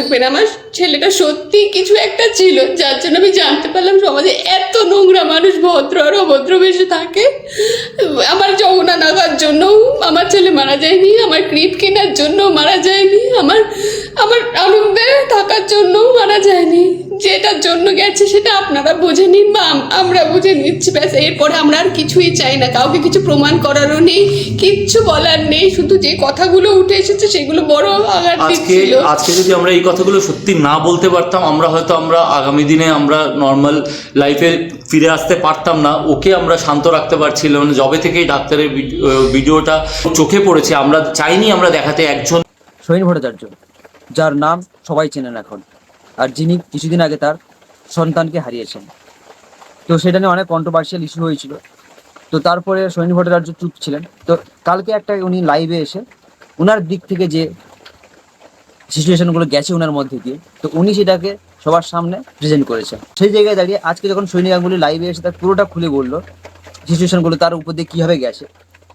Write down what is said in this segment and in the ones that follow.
থাকবেন আমার? ছেলেটা সত্যি কিছু একটা ছিল যার জন্য আমি জানতে পারলাম সমাজে এত নোংরা মানুষ ভদ্র আর অভদ্র বেশি থাকে। আমার যমুনা নাগার জন্য আমার ছেলে মারা যায়নি আমার ক্রিপ কেনার জন্য মারা যায়নি আমার আমার আনন্দে থাকার জন্য মারা যায়নি। যেটার জন্য গেছে সেটা আপনারা বুঝে নিন বা আমরা বুঝে নিচ্ছি। ব্যাস এরপরে আমরা আর কিছুই চাই না কাউকে কিছু প্রমাণ করারও নেই কিচ্ছু বলার নেই শুধু যে কথাগুলো উঠে এসেছে সেগুলো বড় আঘাত আজকে আজকে যদি আমরা এই কথাগুলো সত্যি না বলতে পারতাম, আমরা হয়তো আমরা আগামী দিনে আমরা নর্মাল লাইফে ফিরে আসতে পারতাম না। ওকে আমরা শান্ত রাখতে পারছিলাম না। জবে থেকেই ডাক্তারের ভিড- ভিডিওটা চোখে পড়েছে। আমরা চাইনি আমরা দেখাতে একজন। সোহিনী ভট্টাচার্য, যার নাম সবাই চেনেন এখন, আর যিনি কিছুদিন আগে তার সন্তানকে হারিয়েছেন। তো সেটা নিয়ে অনেক কন্ট্রোভার্সিয়াল ইস্যু হয়েছিল। তো তারপরে সোহিনী ভট্টাচার্য চুপ ছিলেন। তো কালকে একটা উনি লাইভে এসে ওনার দিক থেকে যে সিচুয়েশনগুলো গেছে ওনার মধ্যে দিয়ে, তো উনি সেটাকে সবার সামনে প্রেজেন্ট করেছেন সেই জায়গায় দাঁড়িয়ে আজকে যখন সৈনিক গাঙ্গুলি লাইভে এসে তার পুরোটা খুলে বলল সিচুয়েশনগুলো তার উপর দিয়ে কীভাবে গেছে,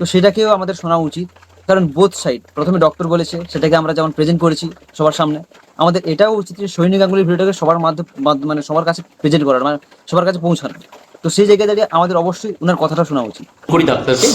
তো সেটাকেও আমাদের শোনা উচিত। কারণ বোথ সাইড প্রথমে ডক্টর বলেছে, সেটাকে আমরা যেমন প্রেজেন্ট করেছি সবার সামনে। আমাদের এটাও উচিত যে সৈনিক গাঙ্গুলির ভিডিওটাকে সবার মাধ্যমে মানে সবার কাছে প্রেজেন্ট করার মানে সবার কাছে পৌঁছানো তো সেই জায়গায় দাঁড়িয়ে আমাদের অবশ্যই ওনার কথাটা শোনা উচিত। করি ডাক্তারকে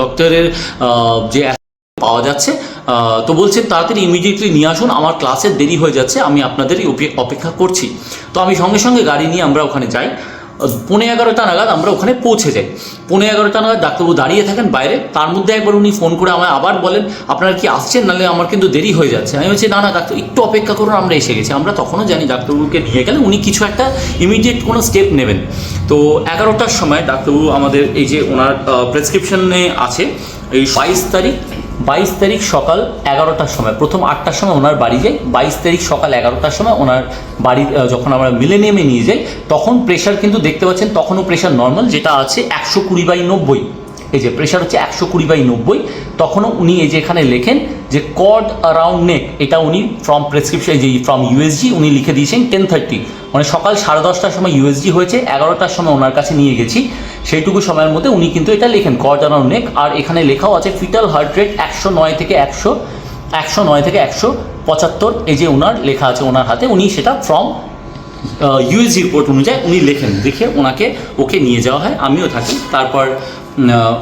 ডক্টরের যে পাওয়া যাচ্ছে। তো বলছেন তাড়াতাড়ি ইমিডিয়েটলি নিয়ে আসুন আমার ক্লাসের দেরি হয়ে যাচ্ছে আমি আপনাদেরই অপে- অপেক্ষা করছি। তো আমি সঙ্গে সঙ্গে গাড়ি নিয়ে আমরা ওখানে যাই। আহ, পৌনে এগারোটা নাগাদ আমরা ওখানে পৌঁছে যাই। পৌনে এগারোটা নাগাদ ডাক্তারবাবু দাঁড়িয়ে থাকেন বাইরে। তার মধ্যে একবার উনি ফোন করে আমায় আবার বলেন আপনারা কি আসছেন? নাহলে আমার কিন্তু দেরি হয়ে যাচ্ছে। আমি বলছি না না ডাক্তার একটু অপেক্ষা করুন আমরা এসে গেছি। আমরা তখনও জানি ডাক্তারবাবুকে নিয়ে গেলে উনি কিছু একটা ইমিডিয়েট কোনো স্টেপ নেবেন। তো এগারোটার সময় ডাক্তারবাবু আমাদের এই যে ওনার প্রেসক্রিপশনে আছে এই বাইশ তারিখ বাইশ তারিখ সকাল এগারোটার সময়, প্রথম আটটার সময় ওনার বাড়ি যাই, বাইশ তারিখ সকাল এগারোটার সময় ওনার বাড়ি যখন আমরা মিলেনিয়ামে নিয়ে যাই, তখন প্রেশার কিন্তু দেখতে পাচ্ছেন, তখনও প্রেশার নর্মাল যেটা আছে একশো কুড়ি বাই নব্বই। এই যে প্রেশার হচ্ছে একশো কুড়ি বাই নব্বই, তখনও উনি এই যে এখানে লেখেন যে কড অ্যারাউন্ড নেক এটা উনি ফ্রম প্রেসক্রিপশন যে ফ্রম ইউএসজি উনি লিখে দিয়েছেন টেন থার্টি মানে সকাল সাড়ে দশটার সময় ইউএসজি হয়েছে, এগারোটার সময় ওনার কাছে নিয়ে গেছি। সেইটুকু সময়ের মধ্যে উনি কিন্তু এটা লেখেন করজানোর নেক আর এখানে লেখাও আছে ফিটাল হার্ট রেট একশো নয় থেকে একশো একশো নয় থেকে একশো পঁচাত্তর, এই যে ওনার লেখা আছে ওনার হাতে, উনি সেটা ফ্রম ইউএসজি রিপোর্ট অনুযায়ী উনি লেখেন, দেখে ওনাকে ওকে নিয়ে যাওয়া হয়, আমিও থাকি। তারপর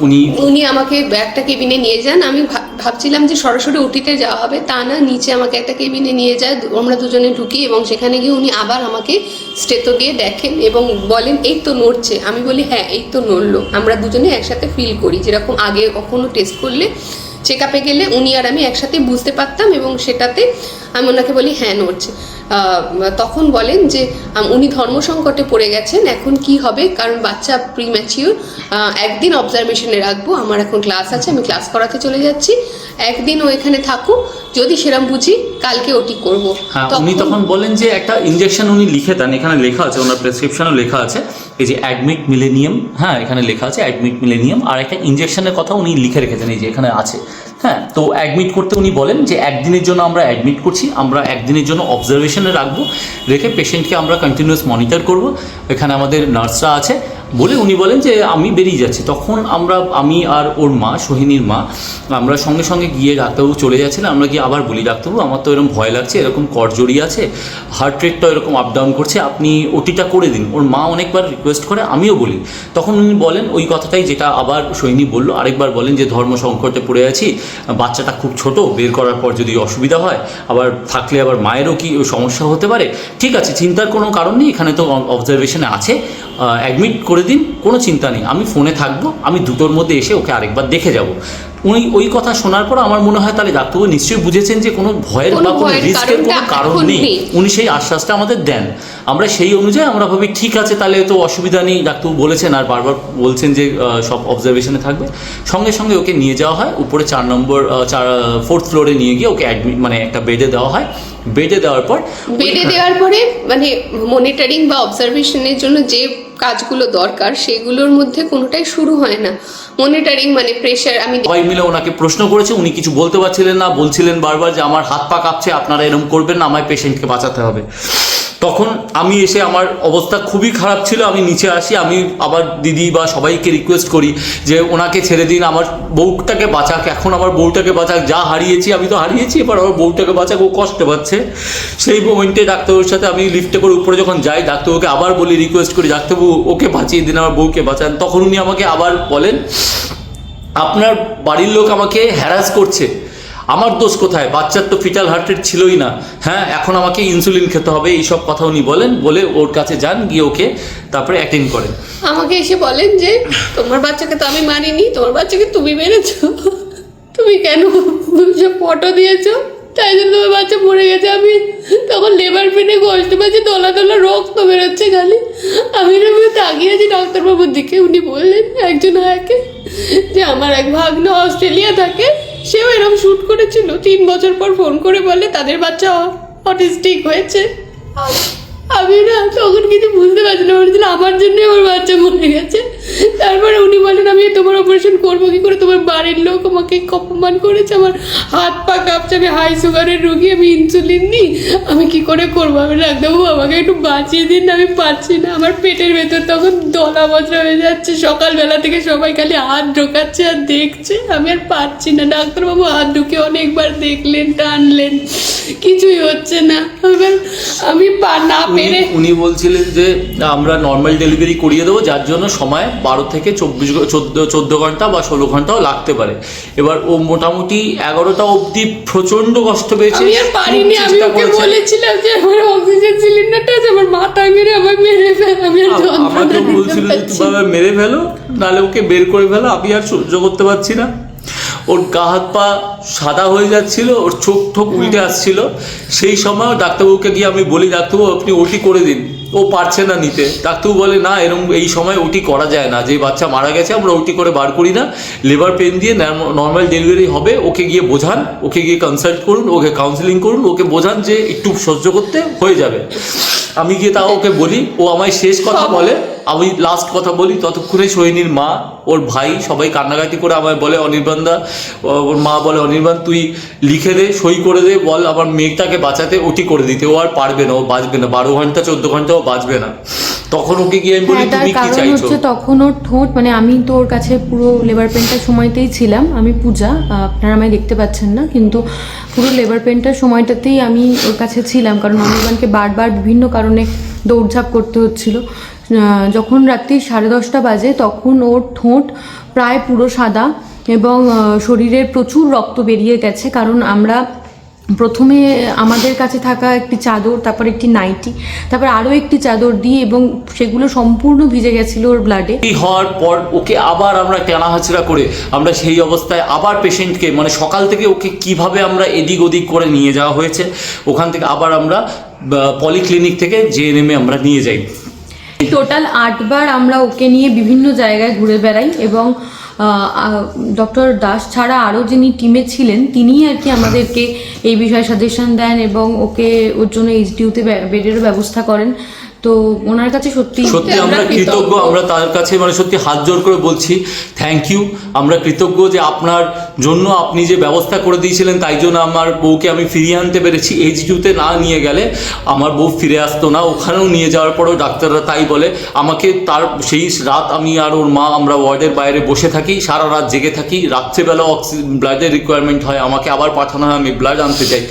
উনি উনি আমাকে একটা কেবিনে নিয়ে যান। আমি ভাব- ভাবছিলাম যে সরাসরি উটিতে যাওয়া হবে। তা না, নিচে আমাকে একটা কেবিনে নিয়ে যায়। আমরা দুজনে ঢুকি এবং সেখানে গিয়ে উনি আবার আমাকে স্টেতো দিয়ে দেখেন এবং বলেন, এই তো নড়ছে। আমি বলি হ্যাঁ এই তো নড়লো। আমরা দুজনে একসাথে ফিল করি, যেরকম আগে কখনো টেস্ট করলে চেক আপে গেলে উনি আর আমি একসাথে বুঝতে পারতাম এবং সেটাতে আমি ওনাকে বলি হ্যাঁ নড়ছে। তখন বলেন যে উনি ধর্ম সংকটে পড়ে গেছেন এখন কি হবে? কারণ বাচ্চা প্রিম্যাচিওর একদিন অবজারভেশনে রাখব আমার এখন ক্লাস আছে আমি ক্লাস করাতে চলে যাচ্ছি। একদিন ও এখানে থাকুক যদি সেরম বুঝি কালকে ওটি করব। হ্যাঁ উনি তখন বলেন যে একটা ইঞ্জেকশন উনি লিখে দেন এখানে লেখা আছে ওনার প্রেসক্রিপশনও লেখা আছে এই যে অ্যাডমিট মিলেনিয়াম হ্যাঁ এখানে লেখা আছে অ্যাডমিট মিলেনিয়াম আর একটা ইঞ্জেকশনের কথা উনি লিখে রেখেছেন এই যে এখানে আছে। হ্যাঁ তো অ্যাডমিট করতে উনি বলেন যে একদিনের জন্য আমরা অ্যাডমিট করছি, আমরা একদিনের জন্য অবজারভেশনে রাখব, রেখে পেশেন্টকে আমরা কন্টিনিউয়াস মনিটর করব। এখানে আমাদের নার্সরা আছে। বলে উনি বলেন যে আমি বেরিয়ে যাচ্ছি। তখন আমরা, আমি আর ওর মা, সোহিনীর মা, আমরা সঙ্গে সঙ্গে গিয়ে ডাক্তারবাবু চলে যাচ্ছিলাম আমরা গিয়ে আবার বলি, ডাক্তারবাবু, আমার তো এরকম ভয় লাগছে, এরকম কর জড়িয়ে আছে হার্ট রেটটা এরকম আপ ডাউন করছে, আপনি ওটিটা করে দিন। ওর মা অনেকবার রিকোয়েস্ট করে, আমিও বলি। তখন উনি বলেন ওই কথাটাই যেটা আবার সৈনী বলল, আরেকবার বলেন যে ধর্ম সংকটে পড়ে আছি, বাচ্চাটা খুব ছোট, বের করার পর যদি অসুবিধা হয়, আবার থাকলে আবার মায়েরও কি সমস্যা হতে পারে? ঠিক আছে, চিন্তার কোনো কারণ নেই, এখানে তো অবজারভেশনে আছে। অ্যাডমিট করে দিন কোনো চিন্তা নেই। আমি ফোনে থাকব আমি দুটোর মধ্যে এসে ওকে আরেকবার দেখে যাব। উনি ওই কথা শোনার পর আমার মনে হয় তাহলে ডাক্তারবাবু নিশ্চয়ই বুঝেছেন যে কোনো ভয়ের বা কোনো রিস্কের কোনো কারণ নেই। নেই। উনি সেই আশ্বাসটা আমাদের দেন। আমরা সেই অনুযায়ী আমরা ভাবি ঠিক আছে তাহলে তো অসুবিধা নেই। ডাক্তারবাবু বলেছেন আর বারবার বলছেন যে সব অবজারভেশনে থাকবে। সঙ্গে সঙ্গে ওকে নিয়ে যাওয়া হয়। উপরে চার নম্বর চার ফোর্থ ফ্লোরে নিয়ে গিয়ে ওকে অ্যাডমিট মানে একটা বেডে দেওয়া হয়। বেডে দেওয়ার পর বেডে দেওয়ার পরে মানে মনিটরিং বা অবজারভেশনের জন্য যে কাজগুলো দরকার, সেগুলোর মধ্যে কোনোটাই শুরু হয় না। মনিটরিং মানে প্রেশার আমি সবাই মিলে ওনাকে প্রশ্ন করেছে, উনি কিছু বলতে পারছিলেন না, বলছিলেন বারবার যে আমার হাত পা কাঁপছে, আপনারা এরকম করবেন না, আমায় পেশেন্টকে বাঁচাতে হবে। তখন আমি এসে আমার অবস্থা খুবই খারাপ ছিল, আমি নিচে আসি, আমি আবার দিদি বা সবাইকে রিকোয়েস্ট করি যে ওনাকে ছেড়ে দিন, আমার বউটাকে বাঁচাক, এখন আমার বউটাকে বাঁচাক, যা হারিয়েছি আমি তো হারিয়েছি, এবার আমার বউটাকে বাঁচাক, ও কষ্ট পাচ্ছে। সেই মোমেন্টে ডাক্তারবাবুর সাথে আমি লিফটে করে উপরে যখন যাই, ডাক্তারবাবুকে আবার বলি রিকোয়েস্ট করি, ডাক্তারবাবু, ওকে বাঁচিয়ে দিন, আমার বউকে বাঁচান। তখন উনি আমাকে আবার বলেন, আপনার বাড়ির লোক আমাকে হ্যারাস করছে। আমার দোষ কোথায়? বাচ্চার তো ফিটাল হার্টের ছিলই না। হ্যাঁ এখন আমাকে ইনসুলিন খেতে হবে, এইসব কথা উনি বলেন, বলে ওর কাছে যান, গিয়ে ওকে তারপরে অ্যাটেন্ড করেন। আমাকে এসে বলেন যে, তোমার বাচ্চাকে তো আমি মারিনি, তোমার বাচ্চাকে তুমি মেরেছো। তুমি কেন সব ফটো দিয়েছ? তাই জন্য তোমার বাচ্চা মরে গেছে। আমি তখন লেবার পেনে কষ্ট পাচ্ছি, দলা দলা রক্ত বেরোচ্ছে খালি। আমি তাকিয়েছি ডাক্তারবাবুর দিকে। উনি বললেন, একজন আয়াকে, যে আমার এক ভাগ্ন অস্ট্রেলিয়া থাকে সেও এরম শ্যুট করেছিল তিন বছর পর ফোন করে বলে তাদের বাচ্চা অটিস্টিক হয়েছে। আমি না তখন কিন্তু বুঝতে পারছি না বলছিল আমার জন্য আমার বাচ্চা মরে গেছে তারপরে উনি বলেন আমি তোমার অপারেশন করব কি করে তোমার বাড়ির লোক আমাকে অপমান করেছে? আমার হাত পা কাঁপছে আমি হাই সুগারের রুগী আমি ইনসুলিন নিই। আমি কি করে করব? আমি ডাক্তারবাবু আমাকে একটু বাঁচিয়ে দিন না আমি পারছি না। আমার পেটের ভেতর তখন দলা বজরা হয়ে যাচ্ছে। সকালবেলা থেকে সবাই খালি হাত ঢোকাচ্ছে আর দেখছে। আমি আর পারছি না। ডাক্তারবাবু হাত ঢুকে অনেকবার দেখলেন টানলেন। কিছুই হচ্ছে না। এবার আমি পা- না পেরে উনি বলছিলেন যে আমরা নর্মাল ডেলিভারি করিয়ে দেবো যার জন্য সময় বারো থেকে চব্বিশ চোদ্দ চোদ্দ ঘণ্টা বা ষোলো ঘন্টাও লাগতে পারে। এবার ও মোটামুটি এগারোটা অবধি প্রচণ্ড কষ্ট পেয়েছে। আমি আর পারিনি আমি ওকে বলেছিলাম যে আমার অক্সিজেন সিলিন্ডারটা আমার মাথায় মেরে আমার মেরে ফেল আমি আর আমাকে বলছিল যে তুমি মেরে ফেলো নাহলে ওকে বের করে ফেলো আমি আর সহ্য করতে পারছি না। ওর গা হাত পা সাদা হয়ে যাচ্ছিল ওর চোখ ঠোক উল্টে আসছিল। সেই সময় ডাক্তারবাবুকে গিয়ে আমি বলি ডাক্তারবাবু আপনি ওটি করে দিন। ও পারছে না নিতে। ডাক্তারও বলে না এরকম এই সময় ওটি করা যায় না। যে বাচ্চা মারা গেছে আমরা ওটি করে বার করি না। লেবার পেন দিয়ে নর্মাল ডেলিভারি হবে। ওকে গিয়ে বোঝান ওকে গিয়ে কনসাল্ট করুন ওকে কাউন্সিলিং করুন ওকে বোঝান যে একটু সহ্য করতে হয়ে যাবে। আমি গিয়ে তাও ওকে বলি ও আমায় শেষ কথা বলে আমি লাস্ট কথা বলি ততক্ষণে সোহিনীর মা ওর ভাই সবাই কান্নাকাটি করে আমায় বলে অনির্বাণদা ওর মা বলে অনির্বাণ তুই লিখে দে সই করে দে বল আমার মেয়েটাকে বাঁচাতে ওটি করে দিতে ও আর পারবে না ও বাঁচবে না বারো ঘণ্টা চোদ্দ ঘণ্টা ও বাঁচবে না। তখন ওকে গিয়ে আমি বলি হ্যাঁ তুমি কি চাইছো? তখন ওর ঠোঁট মানে আমি তো ওর কাছে পুরো লেবার পেনটার সময়তেই ছিলাম আমি পূজা আপনারা আমায় দেখতে পাচ্ছেন না কিন্তু পুরো লেবার পেনটার সময়টাতেই আমি ওর কাছে ছিলাম কারণ অনির্বাণকে বারবার বিভিন্ন কারণে দৌড়ঝাঁপ করতে হচ্ছিল। যখন রাত্রি সাড়ে দশটা বাজে, তখন ওর ঠোঁট প্রায় পুরো সাদা এবং শরীরের প্রচুর রক্ত বেরিয়ে গেছে। কারণ আমরা প্রথমে আমাদের কাছে থাকা একটি চাদর, তারপর একটি নাইটি, তারপর আরও একটি চাদর দিই এবং সেগুলো সম্পূর্ণ ভিজে গেছিল ওর ব্লাডে হওয়ার পর ওকে আবার আমরা টানা হাঁচড়া করে, আমরা সেই অবস্থায় আবার পেশেন্টকে মানে সকাল থেকে ওকে কীভাবে আমরা এদিক ওদিক করে নিয়ে যাওয়া হয়েছে, ওখান থেকে আবার আমরা পলিক্লিনিক থেকে জেএনএমে আমরা নিয়ে যাই। টোটাল আটবার আমরা ওকে নিয়ে বিভিন্ন জায়গায় ঘুরে বেড়াই এবং ডক্টর দাস ছাড়া আরও যিনি টিমে ছিলেন, তিনিই আর কি আমাদেরকে এই বিষয়ে সাজেশন দেন এবং ওকে ওর জন্য এইচডিউতে বেডেরও ব্যবস্থা করেন। তো ওনার কাছে সত্যি সত্যি আমরা কৃতজ্ঞ। আমরা তার কাছে মানে সত্যি হাত জোর করে বলছি থ্যাংক ইউ আমরা কৃতজ্ঞ যে আপনার জন্য আপনি যে ব্যবস্থা করে দিয়েছিলেন তাই জন্য আমার বউকে আমি ফিরিয়ে আনতে পেরেছি। এইচ এইচডিউতে না নিয়ে গেলে আমার বউ ফিরে আসতো না ওখানেও নিয়ে যাওয়ার পরেও ডাক্তাররা তাই বলে আমাকে তার সেই রাত আমি আর ওর মা আমরা ওয়ার্ডের বাইরে বসে থাকি সারা রাত জেগে থাকি রাত্রেবেলা অক্সিজেন ব্লাডের রিকোয়ারমেন্ট হয় আমাকে আবার পাঠানো হয় আমি ব্লাড আনতে যাই।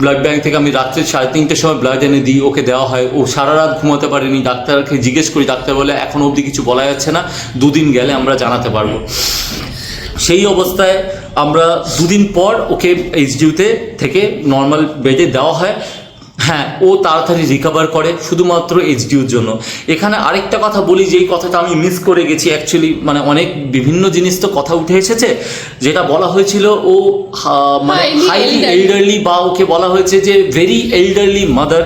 ব্লাড ব্যাংক থেকে আমি রাত্রে সাড়ে তিনটের সময় ব্লাড এনে দিই ওকে দেওয়া হয় ও সারা রাত ঘুমাতে পারিনি, ডাক্তারকে জিজ্ঞেস করি, ডাক্তার বলে এখন অবধি কিছু বলা যাচ্ছে না, দুদিন গেলে আমরা জানাতে পারব। সেই অবস্থায় আমরা দুদিন পর ওকে এইচডিউতে থেকে নর্মাল বেডে দেওয়া হয়। হ্যাঁ ও তাড়াতাড়ি রিকভার করে শুধুমাত্র এইচডিউর জন্য এখানে আরেকটা কথা বলি যেই কথাটা আমি মিস করে গেছি অ্যাকচুয়ালি মানে অনেক বিভিন্ন জিনিস তো কথা উঠে এসেছে যেটা বলা হয়েছিল ও মানে হাইলি। এল্ডারলি বা ওকে বলা হয়েছে যে ভেরি এল্ডারলি মাদার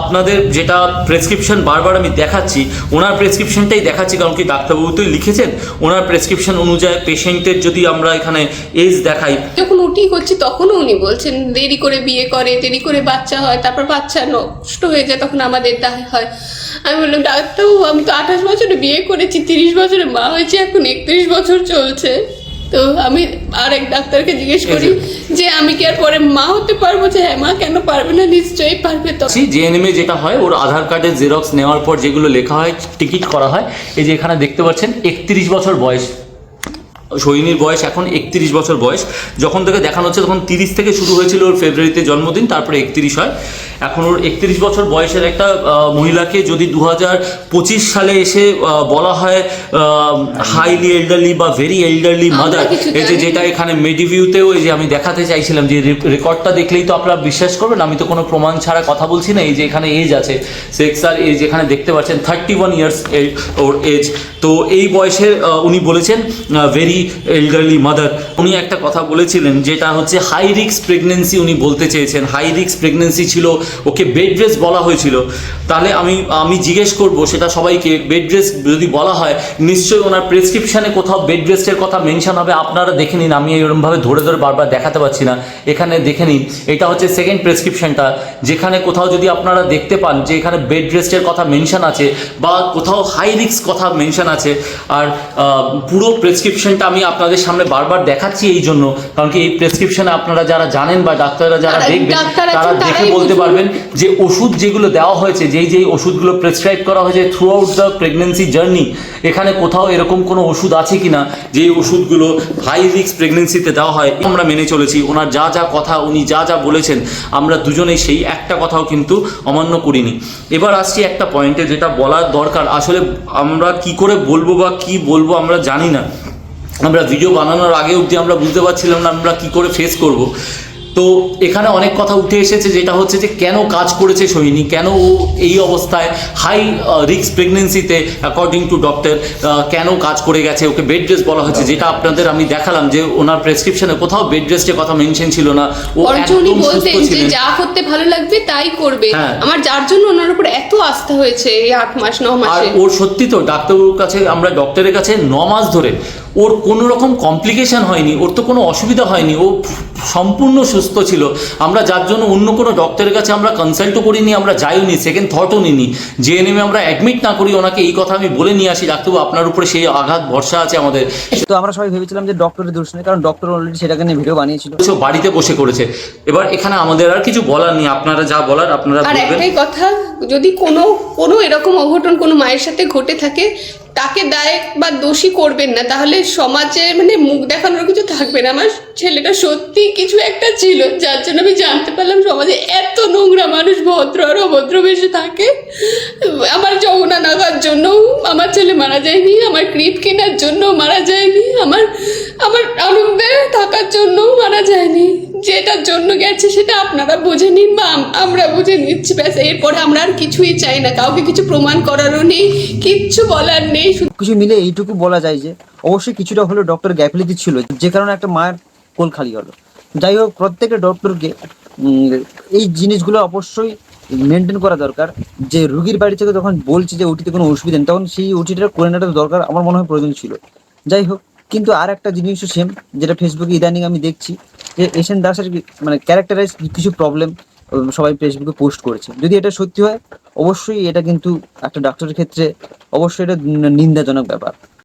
আপনাদের যেটা প্রেসক্রিপশন বারবার আমি দেখাচ্ছি ওনার প্রেসক্রিপশনটাই দেখাচ্ছি কারণ কি ডাক্তারবাবু তো লিখেছেন ওনার প্রেসক্রিপশন অনুযায়ী পেশেন্টের যদি আমরা এখানে এজ দেখাই যখন উটি করছি তখনও উনি বলছেন দেরি করে বিয়ে করে দেরি করে বাচ্চা হয় তারপর বাচ্চা নষ্ট হয়ে যায় তখন আমাদের দায় হয়। আমি বললাম ডাক্তারবাবু আমি তো আঠাশ বছরে বিয়ে করেছি তিরিশ বছরে মা হয়েছে এখন একত্রিশ বছর চলছে। তো আমি আরেক ডাক্তারকে জিজ্ঞেস করি যে আমি কি আর পরে মা হতে পারব? যে হ্যাঁ মা কেন পারবে না? নিশ্চয়ই পারবে তো জেএনএমে যেটা হয় ওর আধার কার্ডের জেরক্স নেওয়ার পর যেগুলো লেখা হয় টিকিট করা হয় এই যে এখানে দেখতে পাচ্ছেন একত্রিশ বছর বয়স। সৈনীর বয়স এখন একত্রিশ বছর বয়স। যখন থেকে দেখানো হচ্ছে তখন তিরিশ থেকে শুরু হয়েছিল ওর ফেব্রুয়ারিতে জন্মদিন, তারপরে একত্রিশ হয়। এখন ওর একত্রিশ বছর বয়সের একটা মহিলাকে যদি দু হাজার পঁচিশ সালে এসে বলা হয় হাইলি এল্ডারলি বা ভেরি এল্ডারলি মাদার এই যে যেটা এখানে মেডিভিউতেও এই যে আমি দেখাতে চাইছিলাম যে রেকর্ডটা দেখলেই তো আপনারা বিশ্বাস করবেন আমি তো কোনো প্রমাণ ছাড়া কথা বলছি না এই যে এখানে এজ আছে সেক্স আর এজ এখানে দেখতে পাচ্ছেন থার্টি ওয়ান ইয়ার্স ওর এজ তো এই বয়সে উনি বলেছেন ভেরি এল্ডারলি মাদার উনি একটা কথা বলেছিলেন যেটা হচ্ছে হাই রিক্স প্রেগনেন্সি উনি বলতে চেয়েছেন। হাই রিক্স প্রেগনেন্সি ছিল ওকে বেড রেস্ট বলা হয়েছিল। তাহলে আমি আমি জিজ্ঞেস করব সেটা সবাইকে বেড রেস্ট যদি বলা হয় নিশ্চয়ই ওনার প্রেসক্রিপশানে কোথাও বেড রেস্টের কথা মেনশন হবে। আপনারা দেখে নিন আমি এরকমভাবে ধরে ধরে বারবার দেখাতে পারছি না। এখানে দেখে নিন এটা হচ্ছে সেকেন্ড প্রেসক্রিপশনটা যেখানে কোথাও যদি আপনারা দেখতে পান যে এখানে বেড রেস্টের কথা মেনশন আছে বা কোথাও হাই রিক্স কথা মেনশন আছে আর পুরো প্রেসক্রিপশনটা আমি আপনাদের সামনে বারবার দেখাচ্ছি এই জন্য। কারণ কি এই প্রেসক্রিপশনে আপনারা যারা জানেন বা ডাক্তাররা যারা দেখবেন তারা দেখে বলতে বুঝবেন। পারবেন যে ওষুধ যেগুলো দেওয়া হয়েছে, যেই যেই ওষুধগুলো প্রেসক্রাইব করা হয়েছে throughout the pregnancy journey এখানে কোথাও এরকম কোনো ওষুধ আছে কিনা যে ওষুধগুলো হাই রিস্ক প্রেগনেন্সিতে দেওয়া হয় আমরা মেনে চলেছি। ওনার যা যা কথা, উনি যা যা বলেছেন, আমরা দুজনেই সেই একটা কথাও কিন্তু অমান্য করিনি। এবার আসছি একটা পয়েন্টে যেটা বলার দরকার। আসলে আমরা কি করে বলব বা কি বলব আমরা জানি না। আমরা ভিডিও বানানোর আগে অবধি আমরা বুঝতে পারছিলাম না আমরা কি করে ফেস করব। তো এখানে অনেক কথা উঠে এসেছে যেটা হচ্ছে যে কেন কাজ করেছে সোহিনী? কেন ও এই অবস্থায় হাই রিস্ক প্রেগনেন্সিতে অ্যাকর্ডিং টু ডক্টর কেন কাজ করে গেছে? ওকে বেড রেস্ট বলা হয়েছে যেটা আপনাদের আমি দেখালাম যে ওনার প্রেসক্রিপশনে কোথাও বেড রেস্টের কথা মেনশন ছিল না। ও একদম বলতেন যে যা করতে ভালো লাগবে তাই করবে। হ্যাঁ। আমার যার জন্য ওনার উপর এত আস্থা হয়েছে এই আট মাস ন আর ওর সত্যি তো ডাক্তারবাবুর কাছে আমরা ডক্টরের কাছে ন মাস ধরে ওর কোনো রকম কমপ্লিকেশন হয়নি ওর তো কোনো অসুবিধা হয়নি ও সম্পূর্ণ সুস্থ ছিল। আমরা যার জন্য অন্য কোনো ডক্টরের কাছে আমরা কনসাল্টও করিনি আমরা যাইও নি সেকেন্ড থটও নিনি জেএনএমে আমরা অ্যাডমিট না করি ওনাকে এই কথা আমি বলে নিয়ে আসি ডাক্তারবাবু আপনার উপরে সেই আঘাত ভরসা আছে আমাদের। তো আমরা সবাই ভেবেছিলাম যে ডক্টরের দোষ নেই কারণ ডক্টর অলরেডি সেটাকে নিয়ে ভিডিও বানিয়েছিল। সে বাড়িতে বসে করেছে। এবার এখানে আমাদের আর কিছু বলার নেই আপনারা যা বলার আপনারা আর একটাই কথা যদি কোনো কোনো এরকম অঘটন কোনো মায়ের সাথে ঘটে থাকে তাকে দায় বা দোষী করবেন না। তাহলে সমাজে মানে মুখ দেখানোর কিছু থাকবে না। আমার ছেলেটা সত্যি কিছু একটা ছিল, যার জন্য আমি জানতে পারলাম সমাজে এত নোংরা মানুষ ভদ্র আর অভদ্র বেশি থাকে। আমার যমুনা নাগার জন্য আমার ছেলে মারা যায়নি, আমার ক্রিপ কেনার জন্য মারা যায়নি, আমার আমার আনন্দে থাকার জন্য মারা যায়নি। যেটার জন্য গেছে সেটা আপনারা বুঝে নিন বা আম- আমরা বুঝে নিচ্ছি। ব্যাস, এরপরে আমরা আর কিছুই চাই না। কাউকে কিছু প্রমাণ করারও নেই, কিচ্ছু বলার নেই। শুধু কিছু মিলে এইটুকু বলা যায় যে, অবশ্যই কিছুটা হলেও ডক্টর গ্যাফিলিটি ছিল, যে কারণে একটা মায়ের কোল খালি হলো। যাই হোক, প্রত্যেকটা ডক্টরকে এই জিনিসগুলো অবশ্যই মেনটেন করা দরকার। যে রুগীর বাড়ি থেকে যখন বলছি যে ওটিতে কোনো অসুবিধা নেই, তখন সেই ওটিটা করে নেওয়াটা দরকার, আমার মনে হয় প্রয়োজন ছিল। যাই হোক, কিন্তু আর একটা জিনিসও সেম যেটা ফেসবুকে ইদানিং আমি দেখছি, যে এশিয়ান দাসের মানে ক্যারেক্টারাইজ কিছু প্রবলেম সবাই ফেসবুকে পোস্ট করেছে। যদি এটা সত্যি হয়, অবশ্যই এটা কিন্তু একটা ডাক্তারের ক্ষেত্রে অবশ্যই এটা নিন্দাজনক ব্যাপার।